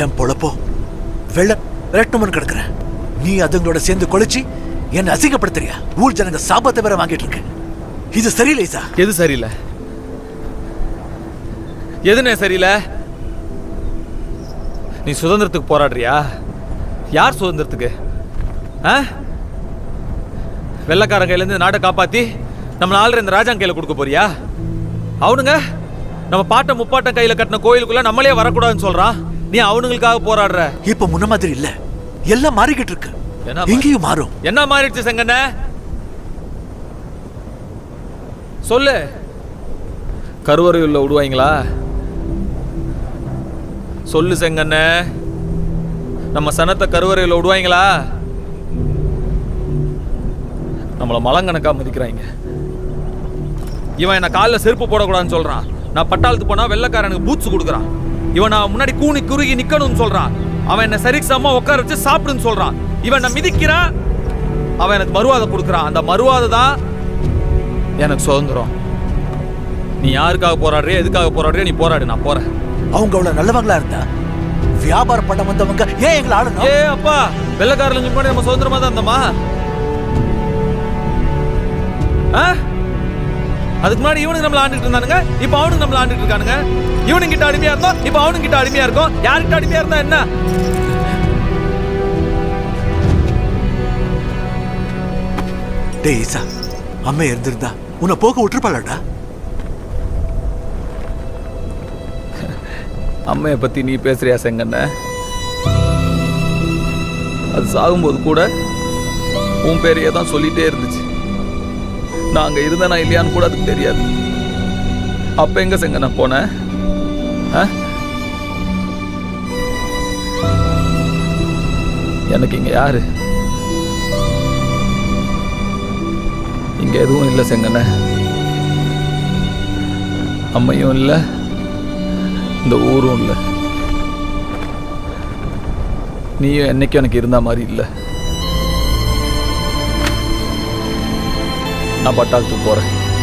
என் பொழப்போ? வெள்ள விரட்டணும்னு கிடக்குறேன் நீ அதுங்களோட சேர்ந்து கொலைச்சி என்னை அசிங்கப்படுத்துறியா? ஊர் ஜனங்க சாபத்தை வேற வாங்கிட்டு இருக்கு இது சரியில்லை சார் எது சரியில்லை? எதுனே சரியில்லை? நீ சுதந்திரத்துக்கு போராடுறியா? யார் சுதந்திரத்துக்கு? ஆ? வெள்ளக்காரன் கையிலேருந்து நாட்டை காப்பாத்தி நம்ம ஆளுற இந்த ராஜாங்க கையில் கொடுக்க போறியா? அவனுங்க நம்ம பாட்டை முப்பாட்டம் கையில் கட்டின கோயிலுக்குள்ள நம்மளே வரக்கூடாதுன்னு சொல்றான். நீ அவனுங்களுக்காக போராடுற. இப்ப முன்ன மாதிரி இல்ல. எல்லாம் மாறிக்கிட்டு இருக்கு. என்ன மா- இங்கேயும் மாறும். என்ன மாறிடுச்சு செங்கண்ண? சொல்லு. கருவறையுள்ள விடுவாங்களா சொல்லு செங்கண்ண. நம்ம சனத்தை கருவறையில் விடுவாங்களா நம்மளை மலங்கணக்கா மதிக்கிறாங்க இவன் என்ன காலில் செருப்பு போடக்கூடாதுன்னு சொல்றான். நான் பட்டாளத்து போனா வெள்ளைக்காரனுக்கு பூட்ஸ் கொடுக்குறான். இவன் நான் முன்னாடி கூனி குறுகி நிக்கணும்னு சொல்றான். அவன் என்ன சரிக்கு சமமா உட்கார வச்சு சாப்பிடுன்னு சொல்றான். இவன் என்ன மிதிக்கிறான். அவன் எனக்கு மறுவாதை கொடுக்குறான். அந்த மறுவாதை தான் எனக்கு சுதந்திரம். நீ யாருக்காக போராடுறிய எதுக்காக போராடுறிய நீ போராடு நான் போறேன். அவங்க அவ்வளவு நல்லவங்களா இருந்தா? வியாபாரம் பண்ண வந்தவங்க ஏன் எங்களை ஆளணும் ஏ அப்பா வெள்ளக்காரங்களுக்கு முன்னாடி நம்ம சுதந்திரமா தான் இருந்தோமா? ஆ? அதுக்கு முன்னாடி இவனுக்கு நம்மள ஆண்டுட்டு இருந்தானுங்க இப்போ அவனுக்கு நம்மள ஆண்டுட்டு இருக்கானுங்க. இவனுங்க கிட்ட அடிமையா இருந்தோம் இப்போ அவனுக்கு கிட்ட அடிமையா இருக்கோம். யாருக்கிட்ட அடிமையா இருந்தா என்ன? டேய் ஈசா அம்மா இருந்திருந்தா உன்னை போக விட்டுருப்பாளடா? அம்மையை பத்தி நீ பேசுறியா செங்கண்ண? அது சாகும்போது கூட உன் பேரையே தான் சொல்லிட்டே இருந்துச்சு. நான் அங்க இருந்தேனா இல்லையான்னு கூட அதுக்கு தெரியாது. அப்ப எங்க நான் போனேன் எனக்கு இங்க யாரு? இங்க எதுவும் இல்லை செங்கண்ண. அம்மையும் இல்லை. இந்த ஊரும் இல்லை. நீயும் என்னைக்கும் எனக்கு இருந்த மாதிரி இல்லை. நான் பட்டாளத்துக்கு போகிறேன்